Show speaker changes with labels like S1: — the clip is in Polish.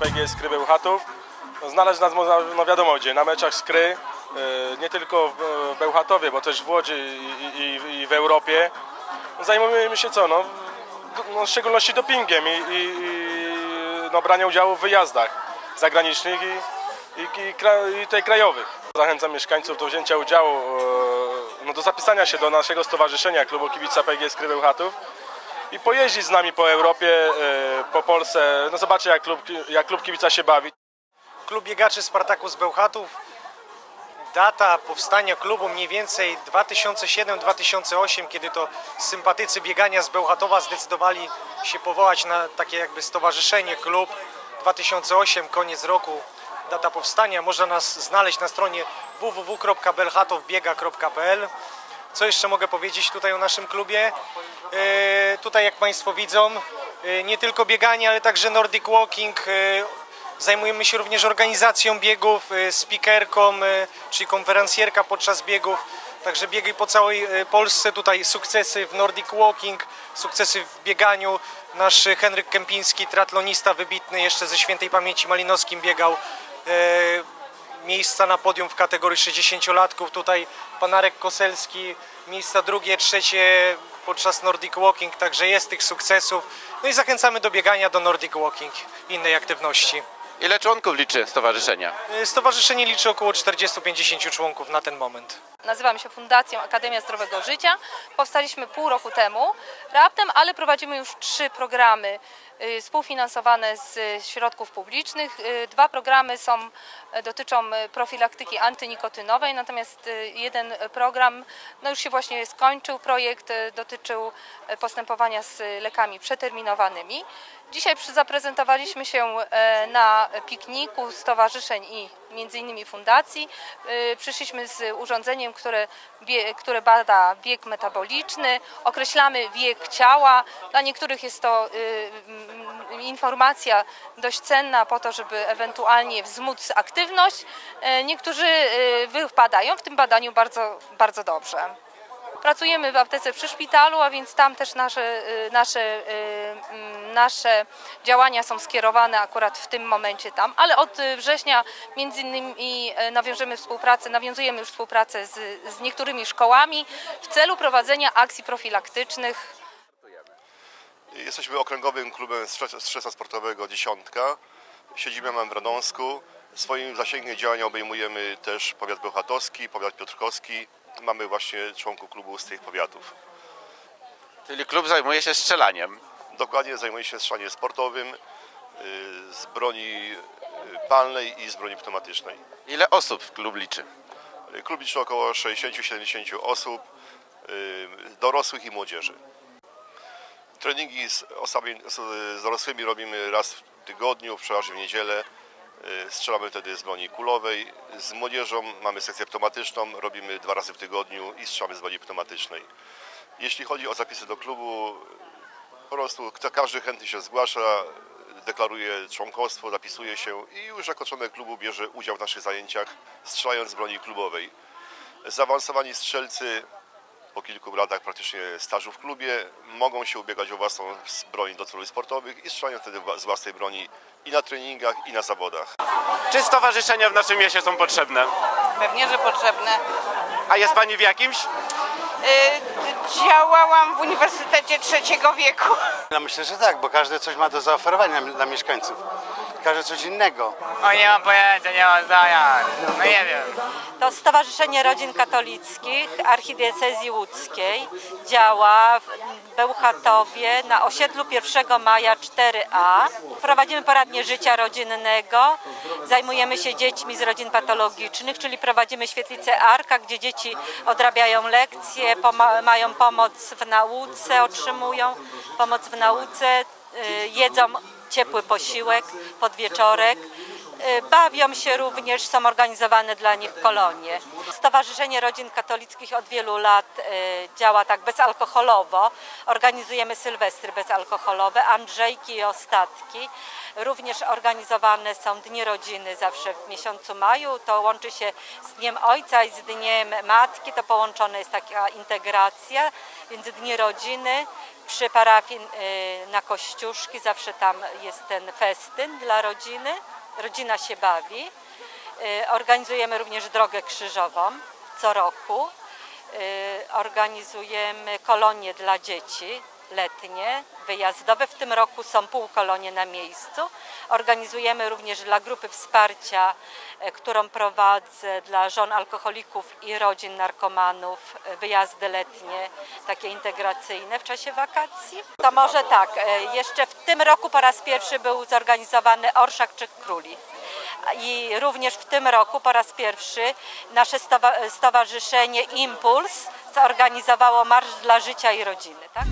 S1: PGS Skry Bełchatów. Znaleźć nas można, no wiadomo gdzie, na meczach Skry, e, nie tylko w Bełchatowie, bo też w Łodzi i, i, i w Europie. Zajmujemy się co, no, no w szczególności dopingiem i, i, no, branie udziału w wyjazdach zagranicznych i, i, i, i tutaj krajowych. Zachęcam mieszkańców do wzięcia udziału, e, no, do zapisania się do naszego stowarzyszenia Klubu Kibica PGS Skry Bełchatów i pojeździć z nami po Europie, e, po Polsce. No zobaczcie jak klub, jak klub kibica się bawi.
S2: Klub biegaczy Spartakus Bełchatów. Data powstania klubu mniej więcej 2007-2008, kiedy to sympatycy biegania z Bełchatowa zdecydowali się powołać na takie jakby stowarzyszenie, klub. 2008, koniec roku, data powstania. Można nas znaleźć na stronie www.belchatowbiega.pl. Co jeszcze mogę powiedzieć tutaj o naszym klubie? E, tutaj jak Państwo widzą, e, nie tylko bieganie, ale także Nordic Walking. e, Zajmujemy się również organizacją biegów, speakerką, czyli konferencjerka podczas biegów. Także biegi po całej Polsce, tutaj sukcesy w Nordic Walking, sukcesy w bieganiu. Nasz Henryk Kępiński, triatlonista wybitny, jeszcze ze świętej pamięci Malinowskim biegał. Miejsca na podium w kategorii 60-latków. Tutaj Panarek Koselski, miejsca drugie, trzecie podczas Nordic Walking, także jest tych sukcesów. No i zachęcamy do biegania, do Nordic Walking innej aktywności.
S3: Ile członków liczy stowarzyszenia?
S2: Stowarzyszenie liczy około 40-50 członków na ten moment.
S4: Nazywamy się Fundacją Akademia Zdrowego Życia. Powstaliśmy pół roku temu raptem, ale prowadzimy już trzy programy y, współfinansowane z środków publicznych. Y, Dwa programy są, y, dotyczą profilaktyki antynikotynowej, natomiast jeden program no już się właśnie skończył. Projekt dotyczył postępowania z lekami przeterminowanymi. Dzisiaj zaprezentowaliśmy się na pikniku stowarzyszeń i między innymi fundacji. Przyszliśmy z urządzeniem, które, które bada bieg metaboliczny, określamy wiek ciała. Dla niektórych jest to y, mm, informacja dość cenna po to, żeby ewentualnie wzmóc aktywność. E, Niektórzy y, wypadają w tym badaniu bardzo, bardzo dobrze. Pracujemy w aptece przy szpitalu, a więc tam też nasze, y, nasze, y, mm, nasze działania są skierowane akurat w tym momencie tam, ale od września między innymi y, nawiążemy współpracę, nawiązujemy już współpracę z, z niektórymi szkołami w celu prowadzenia akcji profilaktycznych
S5: Jesteśmy okręgowym klubem strze- strzelstwa sportowego Dziesiątka. Siedzibę mamy w Radomsku. Swoim zasięgiem działania obejmujemy też powiat bełchatowski, powiat piotrkowski. Mamy właśnie członków klubu z tych powiatów.
S3: Czyli klub zajmuje się strzelaniem.
S5: Dokładnie zajmuje się strzelaniem sportowym y, z broni y, palnej i z broni pneumatycznej.
S3: Ile osób klub liczy?
S5: Y, Klub liczy około 60-70 osób, dorosłych i młodzieży. Treningi z osobami z dorosłymi robimy raz w tygodniu, przeważnie w niedzielę. Y, Strzelamy wtedy z broni kulowej. Z młodzieżą mamy sekcję pneumatyczną, robimy dwa razy w tygodniu i strzelamy z broni pneumatycznej. Jeśli chodzi o zapisy do klubu, po prostu każdy chętny się zgłasza, deklaruje członkostwo, zapisuje się i już jako członek klubu bierze udział w naszych zajęciach, strzelając z broni klubowej. Zaawansowani strzelcy po kilku latach praktycznie stażu w klubie mogą się ubiegać o własną broń do celów sportowych i strzelają wtedy z własnej broni i na treningach, i na zawodach.
S3: Czy stowarzyszenia w naszym mieście są potrzebne?
S6: Pewnie, że potrzebne.
S3: A jest pani w jakimś?
S6: Y, działałam w Uniwersytecie Trzeciego Wieku.
S7: No myślę, że tak, bo każdy coś ma do zaoferowania dla mieszkańców. Każdy coś innego.
S8: O nie mam pojęcia, nie mam zdania. No nie wiem.
S9: To Stowarzyszenie Rodzin Katolickich Archidiecezji Łódzkiej działa w Bełchatowie na osiedlu 1 maja 4A. Prowadzimy poradnie życia rodzinnego, zajmujemy się dziećmi z rodzin patologicznych, czyli prowadzimy świetlicę Arka, gdzie dzieci odrabiają lekcje, mają pomoc w nauce, otrzymują pomoc w nauce, y, jedzą ciepły posiłek, podwieczorek. Y, Bawią się również, są organizowane dla nich kolonie. Stowarzyszenie Rodzin Katolickich od wielu lat y, działa tak bezalkoholowo. Organizujemy sylwestry bezalkoholowe, Andrzejki i Ostatki. Również organizowane są Dni Rodziny zawsze w miesiącu maju. To łączy się z Dniem Ojca i z Dniem Matki. To połączona jest taka integracja, więc Dni Rodziny przy parafii y, na Kościuszki zawsze tam jest ten festyn dla rodziny. Rodzina się bawi. Y, Organizujemy również drogę krzyżową co roku. Y, Organizujemy kolonie dla dzieci letnie, wyjazdowe. W tym roku są półkolonie na miejscu. Organizujemy również dla grupy wsparcia, e, którą prowadzę dla żon alkoholików i rodzin narkomanów, e, wyjazdy letnie, takie integracyjne w czasie wakacji. To może tak, e, jeszcze w tym roku po raz pierwszy był zorganizowany Orszak Trzech Króli. I również w tym roku po raz pierwszy nasze stowa- stowarzyszenie Impuls zorganizowało Marsz dla Życia i Rodziny. Tak?